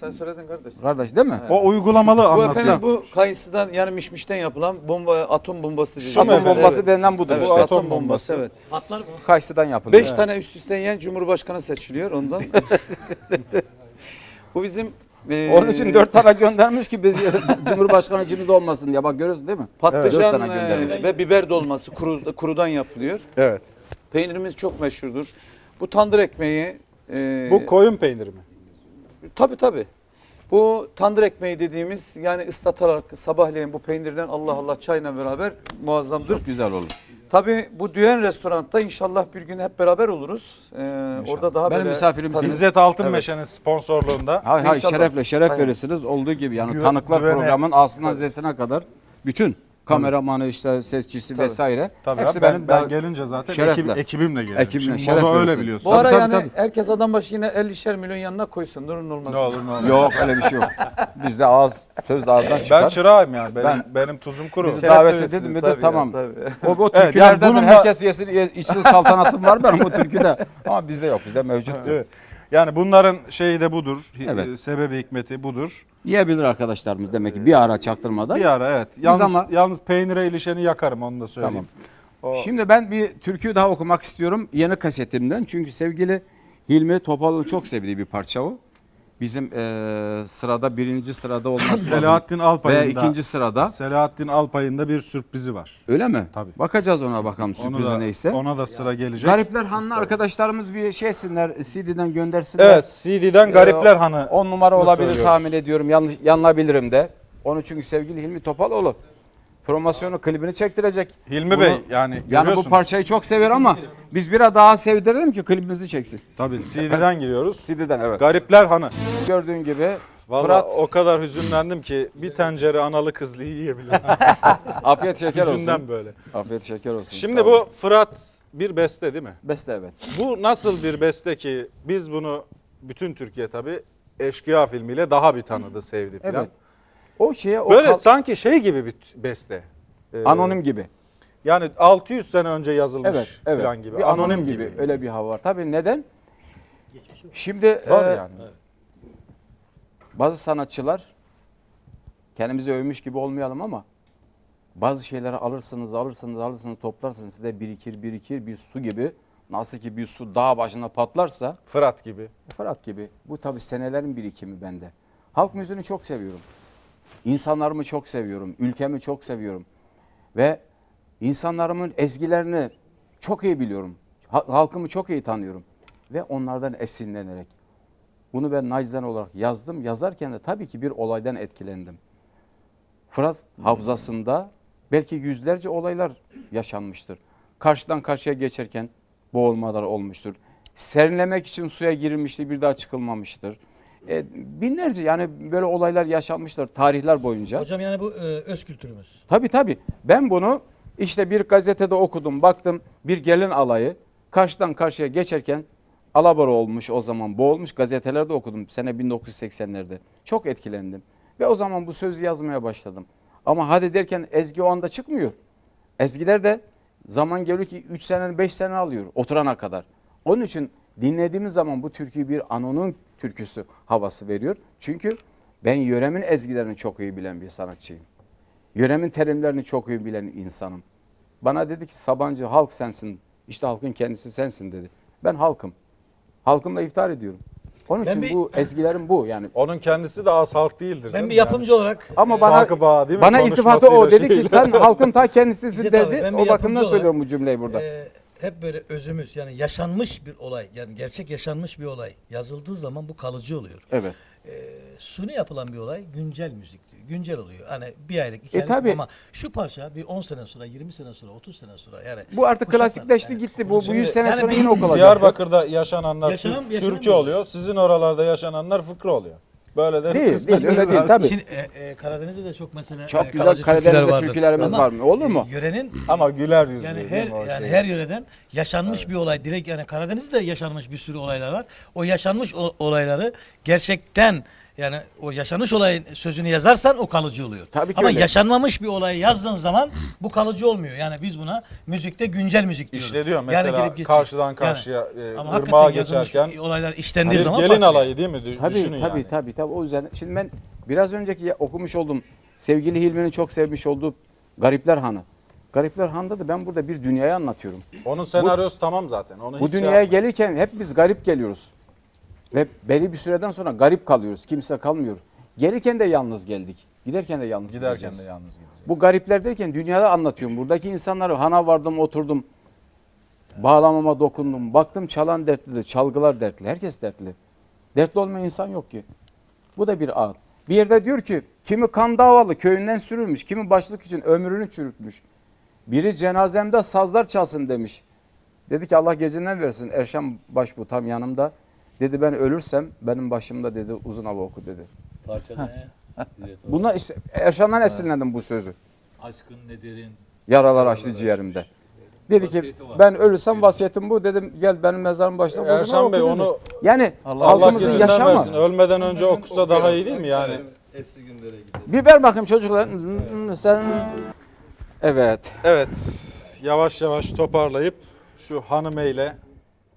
Sen söyledin kardeş. Kardeş değil mi? O uygulamalı Bu anlatıyor. efendim bu kayısıdan yani mişmişten yapılan bomba atom bombası. Şu Atom mesela- bombası Evet. denilen budur Evet, işte. Bu atom, atom bombası, bombası. evet. Patlar mı? Kayısıdan yapılıyor. Beş tane üst üste yiyen Cumhurbaşkanı seçiliyor ondan. bu bizim e, Onun için dört tane göndermiş ki biz Cumhurbaşkanı içimiz olmasın diye. Bak görüyorsun değil mi? patlıcan Dört tane göndermiş. e, ve biber dolması kuru, kurudan yapılıyor. Evet. Peynirimiz çok meşhurdur. Bu tandır ekmeği e, Bu koyun peyniri mi? Tabii tabii. Bu tandır ekmeği dediğimiz yani ıslatarak sabahleyin bu peynirden Allah Allah çayla beraber muazzamdır. Çok güzel olur. Tabii bu Düğen Restoran'ta inşallah bir gün hep beraber oluruz. Ee, orada daha Benim böyle misafirimsiniz. tadı- İzzet Altınmeşe'nin sponsorluğunda. Hay hay İnşallah. şerefle şeref Aynen. verirsiniz. Olduğu gibi yani Güve- tanıklar güvene- programın A'sından Z'sine kadar bütün kameramanı işte sesçisi Tabii. vesaire Tabii hepsi ben, benim ben gelince zaten Şerefle. ekip, ekibimle gelirim. Ekibimle, Şimdi şeref moda öyle biliyorsun. Bu ara Tabii, yani tabii, herkes adam başı yine 50'şer milyon yanına koysun. Durun olmaz. Ne olur ne olmaz. Yok öyle bir şey yok. Bizde ağız söz de ağızdan çıkar. Ben çırağım yani. Benim, Ben- benim tuzum kuru. Bizi davet verirsiniz edildi mi de tabii ya, tamam. tabii. O, o yani türkülerden bunun da- herkes yesin, ye- içsin saltanatım var benim o türküde. Ama bizde yok. Bizde mevcut. Evet. Yani bunların şeyi de budur. Evet. e, Sebebi hikmeti budur. Yiyebilir arkadaşlarımız demek ki bir ara çaktırmadan. Bir ara evet. Yalnız, ama- yalnız peynire ilişeni yakarım onu da söyleyeyim. Tamam. O- Şimdi ben bir türkü daha okumak istiyorum yeni kasetimden. Çünkü sevgili Hilmi Topal'ın çok sevdiği bir parça o. Bizim eee, sırada birinci sırada olması Selahattin Alpay'ın ve ikinci sırada. Selahattin Alpay'ın da bir sürprizi var. Öyle mi? Tabii. Bakacağız ona bakalım Onu sürprizi da, neyse. Ona da sıra gelecek. Garipler Hanlı arkadaşlarımız bir şey etsinler, CD'den göndersinler. Evet CD'den Garipler Ee, Hanı. On numara Bunu olabilir söylüyoruz. tahmin ediyorum. Yanlış, yanılabilirim de. Onu çünkü sevgili Hilmi Topaloğlu promosyonu klibini çektirecek. Hilmi Bunu- Bey yani Yani bu görüyorsunuz. parçayı çok sever ama biz biraz daha sevdirelim ki klibimizi çeksin. Tabii CD'den giriyoruz. CD'den evet. Garipler Hanı. Gördüğün gibi Vallahi Fırat o kadar hüzünlendim ki bir tencere analı kızlı yiyebilirim. afiyet şeker Hüzünden olsun. böyle. Afiyet şeker olsun. Şimdi bu. Fırat bir beste değil mi? beste evet. Bu nasıl bir beste ki biz bunu bütün Türkiye tabii Eşkıya filmiyle daha bir tanıdı, sevdi falan. Evet. O şeye o Böyle kal- sanki şey gibi bir beste. Ee, anonim gibi. Yani 600 sene önce yazılmış Evet, evet. falan gibi. Bir anonim, gibi. Öyle bir hava var. Tabii neden? Şimdi Var e, yani. bazı sanatçılar kendimizi övmüş gibi olmayalım ama bazı şeyleri alırsınız, alırsınız, alırsınız, toplarsınız size birikir, birikir bir su gibi. Nasıl ki bir su dağ başına patlarsa Fırat gibi. Fırat gibi. Bu tabii senelerin birikimi bende. Halk müziğini çok seviyorum. İnsanlarımı çok seviyorum. Ülkemi çok seviyorum. Ve insanlarımın ezgilerini çok iyi biliyorum. Ha- Halkımı çok iyi tanıyorum. Ve onlardan esinlenerek. Bunu ben nacizane olarak yazdım. Yazarken de tabii ki bir olaydan etkilendim. Fırat havzasında belki yüzlerce olaylar yaşanmıştır. Karşıdan karşıya geçerken boğulmalar olmuştur. Serinlemek için suya girilmişti bir daha çıkılmamıştır. E, binlerce yani böyle olaylar yaşanmıştır tarihler boyunca. Hocam yani bu e, öz kültürümüz. Tabii tabii. Ben bunu işte bir gazetede okudum. Baktım bir gelin alayı karşıdan karşıya geçerken alabora olmuş o zaman boğulmuş gazetelerde okudum sene 1980'lerde. Çok etkilendim. Ve o zaman bu sözü yazmaya başladım. Ama hadi derken ezgi o anda çıkmıyor. Ezgiler de zaman geliyor ki 3 sene 5 sene alıyor oturana kadar. Onun için dinlediğimiz zaman bu türküyü bir anonun türküsü havası veriyor. Çünkü ben yöremin ezgilerini çok iyi bilen bir sanatçıyım. Yöremin terimlerini çok iyi bilen insanım. Bana dedi ki Sabancı halk sensin. İşte halkın kendisi sensin dedi. Ben halkım. Halkımla iftar ediyorum. Onun Ben için bir- bu ezgilerim bu yani. Onun kendisi de az halk değildir. Ben bir yapımcı olarak Ama bana ağa değil mi? bana iltifatı o dedi ki şeyle. sen halkın ta kendisisin abi, dedi. ben bir O bakımdan yapımcı söylüyorum bu cümleyi burada. e, hep böyle özümüz yani yaşanmış bir olay yani gerçek yaşanmış bir olay yazıldığı zaman bu kalıcı oluyor. Evet. E, suni yapılan bir olay güncel müzik diyor. Güncel oluyor. Hani bir aylık, iki E, aylık tabii. ama şu parça bir 10 sene sonra, 20 sene sonra, 30 sene sonra yani Bu artık kuşaklar- klasikleşti yani- gitti. Bu, bu Şimdi- 100 sene yani sonra yine olacak. Diyarbakır'da yaşananlar Yaşanan- Türk- yaşanan Türkçe bir- oluyor. Sizin oralarda yaşananlar fıkra oluyor. Böyle de Değil, kısmet değil, öyle değil, tabii. Şimdi e, e, Karadeniz'de de çok mesela Çok e, güzel Karadeniz'de vardır. türkülerimiz Ama, var mı? Olur mu? e, Yörenin Ama güler yüzlü. Yani değil her mi o yani şey? her yöreden yaşanmış bir olay direkt yani Karadeniz'de yaşanmış bir sürü olaylar var. O yaşanmış o- olayları gerçekten Yani o yaşanmış olayın sözünü yazarsan o kalıcı oluyor. Tabii ki Ama öyle. yaşanmamış bir olayı yazdığın zaman bu kalıcı olmuyor. Yani biz buna müzikte güncel müzik diyoruz. İşleniyor mesela geçiyor. karşıdan karşıya, e, ama ırmağa hakikaten yazılmış geçerken olaylar işlendiği bir zaman gelin farklı. alayı değil mi? Dü- Tabii Düşünün tabii yani. tabii tabii o yüzden şimdi ben biraz önceki ya- okumuş olduğum sevgili Hilmi'nin çok sevmiş olduğu Garipler Hanı. Garipler Han'da da ben burada bir dünyayı anlatıyorum. Onun senaryosu tamam zaten. Onu Bu hiç şey dünyaya yapma. gelirken hep biz garip geliyoruz. Ve belli bir süreden sonra garip kalıyoruz. Kimse kalmıyor. Gelirken de yalnız geldik. Giderken de yalnız Giderken gideceğiz. de yalnız gidecek. Bu garipler derken dünyada anlatıyorum. Buradaki insanları hana vardım oturdum. Bağlamama dokundum. Baktım çalan dertli, çalgılar dertli. Herkes dertli. Dertli olmayan insan yok ki. Bu da bir ağ. Bir yerde diyor ki kimi kan davalı köyünden sürülmüş, kimi başlık için ömrünü çürütmüş. Biri cenazemde sazlar çalsın demiş. Dedi ki Allah gecinden versin. Erşan Başbu tam yanımda. Dedi ben ölürsem benim başımda dedi uzun hava oku dedi. Parça ne? Evet, o. Buna işte Erşan'dan esinlendim bu sözü. Aşkın ne derin. Yaralar açtı ciğerimde. Dedi ki ben ölürsem vasiyetim bu dedim gel benim mezarım başına bozulma Erşan Bey onu yani Allah halkımızın yaşamı. versin. Ölmeden önce okusa daha iyi değil mi yani? Eski günlere gidelim. Bir ver bakayım çocuklar. Sen Evet. Evet. Yavaş yavaş toparlayıp şu hanımeyle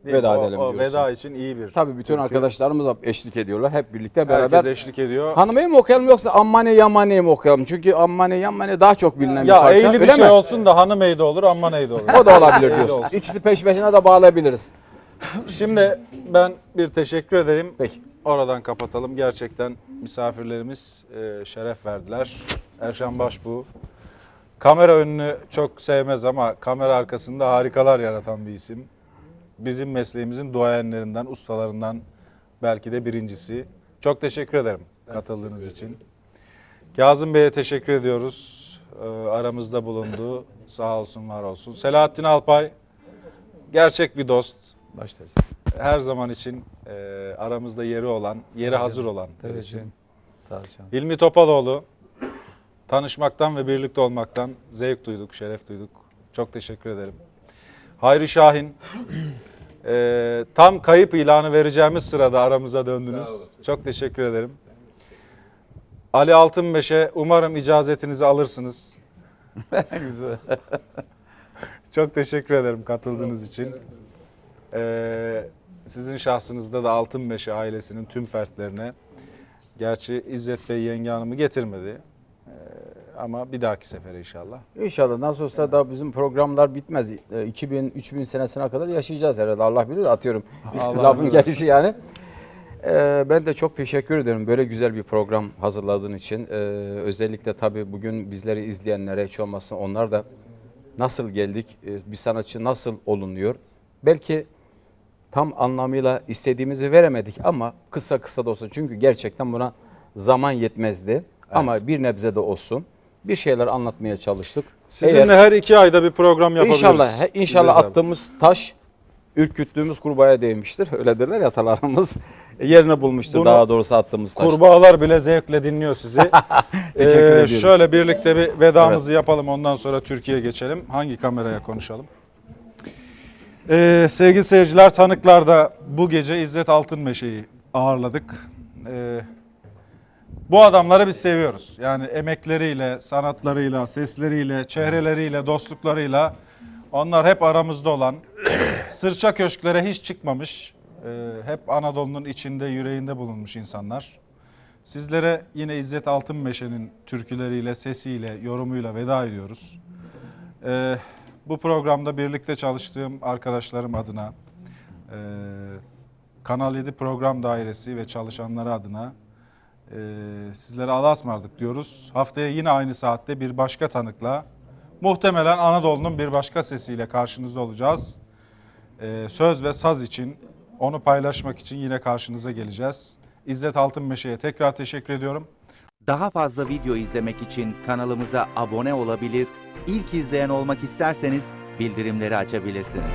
değil mi? Veda O- edelim o, diyorsun. veda için iyi bir. Tabii bütün türkü. arkadaşlarımız da eşlik ediyorlar. Hep birlikte Herkes beraber. eşlik ediyor. Hanımayı mı okuyalım yoksa Ammane Yamane mi okuyalım? Çünkü Ammane Yamane daha çok bilinen bir ya parça. eğli bir öyle şey mi? olsun da hanımey de olur, ammaney de olur. O da olabilir diyorsun. İkisi peş peşine de bağlayabiliriz. Şimdi ben bir teşekkür ederim. Peki. Oradan kapatalım. Gerçekten misafirlerimiz e, şeref verdiler. Erşan Başbuğ. Kamera önünü çok sevmez ama kamera arkasında harikalar yaratan bir isim. Bizim mesleğimizin duayenlerinden, ustalarından belki de birincisi. Çok teşekkür ederim katıldığınız için. Kazım Bey'e teşekkür ediyoruz. Ee, aramızda bulundu. Sağ olsun, var olsun. Selahattin Alpay gerçek bir dost. Başta. Her zaman için e, aramızda yeri olan, yeri hazır olan isim. canım. Sağ ol canım. Hilmi Topaloğlu tanışmaktan ve birlikte olmaktan zevk duyduk, şeref duyduk. Çok teşekkür ederim. Hayri Şahin e, tam kayıp ilanı vereceğimiz sırada aramıza döndünüz. Çok teşekkür ederim. Ali Altınbeş'e umarım icazetinizi alırsınız. Güzel. Çok teşekkür ederim katıldığınız için. Ee, sizin şahsınızda da Altınmeşe ailesinin tüm fertlerine, gerçi İzzet Bey yenge hanımı getirmedi. Ama bir dahaki sefere inşallah. İnşallah nasıl olsa da bizim programlar bitmez. 2000-3000 senesine kadar yaşayacağız herhalde. Allah bilir atıyorum. Allah Lafın bilir. gelişi yani. Ee, ben de çok teşekkür ederim böyle güzel bir program hazırladığın için. Ee, özellikle tabii bugün bizleri izleyenlere hiç olmazsa onlar da nasıl geldik, e, bir sanatçı nasıl olunuyor. Belki tam anlamıyla istediğimizi veremedik ama kısa kısa da olsun. Çünkü gerçekten buna zaman yetmezdi. Ama bir nebze de olsun bir şeyler anlatmaya çalıştık. Sizinle Eğer- her iki ayda bir program yapabiliriz. İnşallah, inşallah İzzet abi. attığımız taş ürküttüğümüz kurbağaya değmiştir. Öyle derler ya atalarımız. Yerini bulmuştur Bunu daha doğrusu attığımız taş. Kurbağalar bile zevkle dinliyor sizi. Ee, ediyorum. şöyle birlikte bir vedamızı yapalım ondan sonra Türkiye'ye geçelim. Hangi kameraya konuşalım? Ee, sevgili seyirciler tanıklarda bu gece İzzet Altınmeşe'yi ağırladık. Ee, bu adamları biz seviyoruz. Yani emekleriyle, sanatlarıyla, sesleriyle, çehreleriyle, dostluklarıyla onlar hep aramızda olan, sırça köşklere hiç çıkmamış, e, hep Anadolu'nun içinde, yüreğinde bulunmuş insanlar. Sizlere yine İzzet Altınmeşe'nin türküleriyle, sesiyle, yorumuyla veda ediyoruz. Ee, bu programda birlikte çalıştığım arkadaşlarım adına, e, Kanal 7 Program Dairesi ve çalışanları adına sizlere Allah'a ısmarladık diyoruz. Haftaya yine aynı saatte bir başka tanıkla, muhtemelen Anadolu'nun bir başka sesiyle karşınızda olacağız. Ee, söz ve saz için, onu paylaşmak için yine karşınıza geleceğiz. İzzet Altınmeşe'ye tekrar teşekkür ediyorum. Daha fazla video izlemek için kanalımıza abone olabilir, ilk izleyen olmak isterseniz bildirimleri açabilirsiniz.